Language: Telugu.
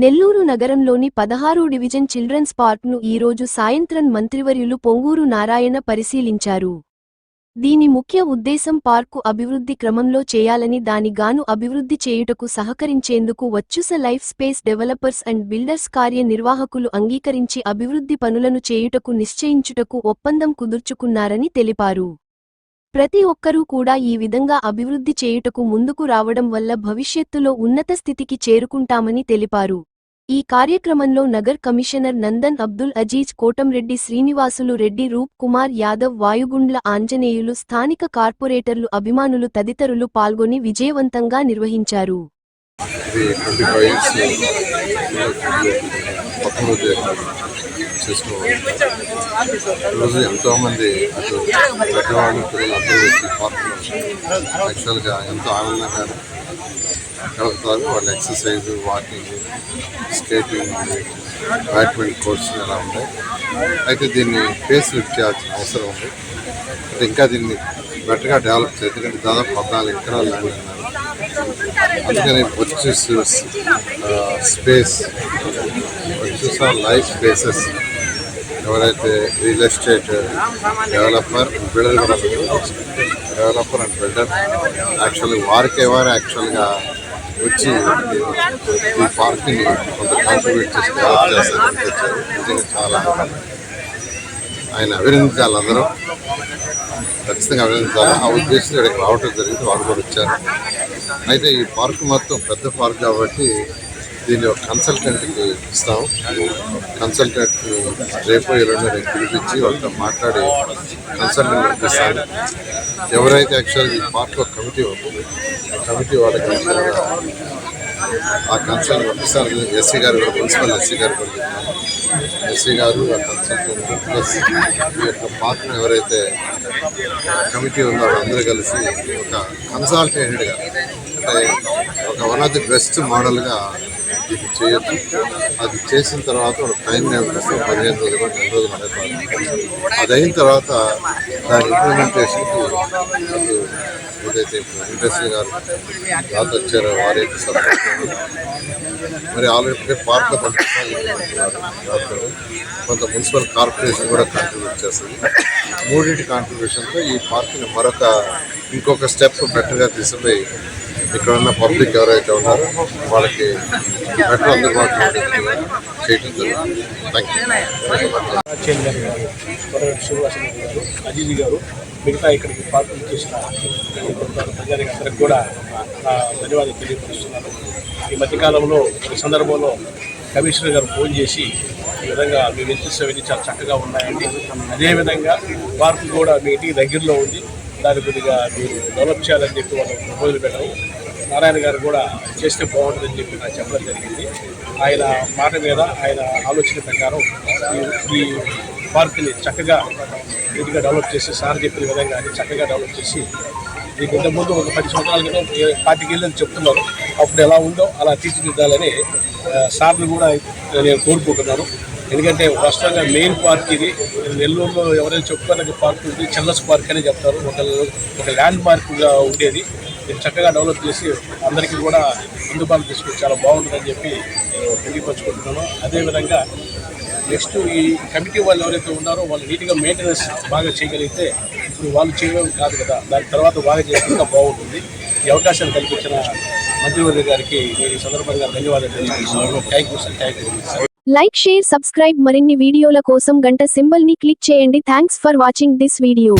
నెల్లూరు నగరంలోని పదహారు డివిజన్ చిల్డ్రన్స్ పార్క్ను ఈరోజు సాయంత్రం మంత్రివర్యులు పొంగూరు నారాయణ పరిశీలించారు. దీని ముఖ్య ఉద్దేశం పార్కు అభివృద్ధి క్రమంలో చేయాలని దానిగాను అభివృద్ధి చేయుటకు సహకరించేందుకు వచ్చుస life space developers and builders కార్యనిర్వాహకులు అంగీకరించి అభివృద్ధి పనులను చేయుటకు నిశ్చయించుటకు ఒప్పందం కుదుర్చుకున్నారని తెలిపారు. ప్రతి ఒక్కరూ కూడా ఈ విధంగా అభివృద్ధి చేయుటకు ముందుకు రావడం వల్ల భవిష్యత్తులో ఉన్నత స్థితికి చేరుకుంటామని తెలిపారు. ఈ కార్యక్రమంలో నగర్ కమిషనర్ నందన్ అబ్దుల్ అజీజ్ కోటంరెడ్డి శ్రీనివాసులు రెడ్డి రూప్ కుమార్ యాదవ్ వాయుగుండ్ల ఆంజనేయులు స్థానిక కార్పొరేటర్లు అభిమానులు తదితరులు పాల్గొని విజయవంతంగా నిర్వహించారు. చేసుకోవాలి ఈరోజు ఎంతోమంది అటు పెద్దవాళ్ళు పిల్లలు అందరూ వచ్చి పార్కులు యాక్చువల్గా ఎంతో ఆనందంగా గడుపుతారు. వాళ్ళు exercise walking skating badminton courts ఎలా ఉంటాయి అయితే దీన్ని ఫేస్ లిఫ్ట్ చేయాల్సిన అవసరం ఉంది. ఇంకా దీన్ని బెటర్గా డెవలప్ చేయాలి ఎందుకంటే దాదాపు పద్నాలుగు ఎకరాలు ల్యాండ్ అన్నారు అందుకని వచ్చేస్ స్పేస్ వచ్చేసా లైఫ్ స్పేసెస్ ఎవరైతే రియల్ ఎస్టేట్ డెవలపర్ బిల్డర్ కూడా డెవలపర్ అండ్ బిల్డర్. యాక్చువల్గా వారికే వారు యాక్చువల్గా వచ్చి ఈ పార్క్ని కొంత కాంట్రిబ్యూట్ చేసి డెవలప్ చేస్తారని నిజంగా చాలా ఆయన అభినందించాలి అందరూ ఖచ్చితంగా అభినందించాలి. ఆ ఉద్దేశంతో ఇక్కడికి రావటం జరిగింది. వాళ్ళు కూడా వచ్చారు. అయితే ఈ పార్క్ మొత్తం పెద్ద పార్క్ కాబట్టి దీన్ని ఒక కన్సల్టెంట్కి ఇస్తాం కన్సల్టెంట్ రేపు ఎల్లుండి నేను పిలిపించి వాళ్ళతో మాట్లాడి కన్సల్టెంట్ ఇప్పిస్తాను ఎవరైతే యాక్చువల్గా ఈ పార్క్లో కమిటీ ఉంటుంది కమిటీ వాళ్ళకి ఆ కన్సల్ట్ ఒకసారి ఎస్సీ గారు కూడా ప్రిన్సిపల్ ఎస్సీ గారు ఎస్సీ గారు ఆ కన్సల్టెంట్ ప్లస్ ఈ యొక్క పార్క్ను ఎవరైతే కమిటీ ఉందో అందరూ కలిసి ఒక కన్సల్టేటెడ్గా అంటే ఒక వన్ ఆఫ్ ది బెస్ట్ మోడల్గా చేయొచ్చు అది చేసిన తర్వాత ఒక టైం నేర్పిస్తే పదిహేను రోజులు రెండు రోజులు నడుపుతారు అది అయిన తర్వాత దాని ఇంప్లిమెంటేషన్కి ఏదైతే ఇండస్ట్రీ గారు రాత వచ్చారో వారి యొక్క మరి ఆల్రెడీ పార్క్ కొంత కొంత మున్సిపల్ కార్పొరేషన్ కూడా కాంట్రిబ్యూట్ చేస్తుంది. మూడింటి కాంట్రిబ్యూషన్తో ఈ పార్క్ని మరొక ఇంకొక స్టెప్ బెటర్గా తీసుకుపోయి ఇక్కడ ఉన్న పబ్లిక్ ఎవరైతే ఉన్నారో వాళ్ళకి బెటర్ అందుబాటులో ఉండేట్టుగా చేయడం అజీజీ గారు మిగతా ఇక్కడికి పార్టీ చేసిన ప్రజానికి అందరికి కూడా ధన్యవాదాలు తెలియపరుస్తున్నాను ఈ మధ్యకాలంలో ఒక సందర్భంలో కమిషనర్ గారు ఫోన్ చేసి ఈ విధంగా మీ వెంచర్స్ అవన్నీ చాలా చక్కగా ఉన్నాయండి. అదేవిధంగా పార్కు కూడా మీ ఇంటికి దగ్గరలో ఉంది. దాని కొద్దిగా మీరు డెవలప్ చేయాలని చెప్పి వాళ్ళు ప్రపోజల్ పెట్టారు నారాయణ గారు కూడా చేస్తే బాగుంటుందని చెప్పి నాకు చెప్పడం జరిగింది. ఆయన మాట మీద ఆయన ఆలోచన ప్రకారం ఈ- పార్కుని చక్కగా నీట్గా డెవలప్ చేసి సార్ చెప్పిన విధంగా చక్కగా డెవలప్ చేసి మీకు ఇంతకుముందు ఒక పది సంవత్సరాల క్రితం ఏ- చెప్తున్నారు. అప్పుడు ఎలా ఉందో అలా తీర్చిదిద్దాలని సార్లు కూడా నేను కోరుకుంటున్నాను. ఎందుకంటే రాష్ట్రంగా మెయిన్ పార్క్ ఇది. నెల్లూరులో ఎవరైనా చెప్పుకోవడానికి పార్క్ ఉంది. చిల్లస్ పార్క్ అని చెప్తారు. ఒక ఒక ల్యాండ్ మార్క్గా ఉండేది. చక్కగా డెవలప్ చేసి అందరికీ కూడా అందుబాటు తీసుకొచ్చి చాలా బాగుంటుందని చెప్పి నేను తెలియపరచుకుంటున్నాను. అదేవిధంగా నెక్స్ట్ ఈ కమిటీ వాళ్ళు ఎవరైతే ఉన్నారో వాళ్ళు నీట్గా మెయింటెనెన్స్ బాగా చేయగలిగితే ఇప్పుడు వాళ్ళు చేయడం కాదు కదా దాని తర్వాత బాగా చేస్తే బాగుంటుంది. ఈ అవకాశాన్ని కల్పించిన మంత్రివర్గ గారికి నేను ఈ సందర్భంగా ధన్యవాదాలు తెలియజేస్తున్నాను thank you sir thank you sir like share subscribe మరిన్ని వీడియోల కోసం గంట సింబల్ని క్లిక్ చేయండి. Thanks for watching this video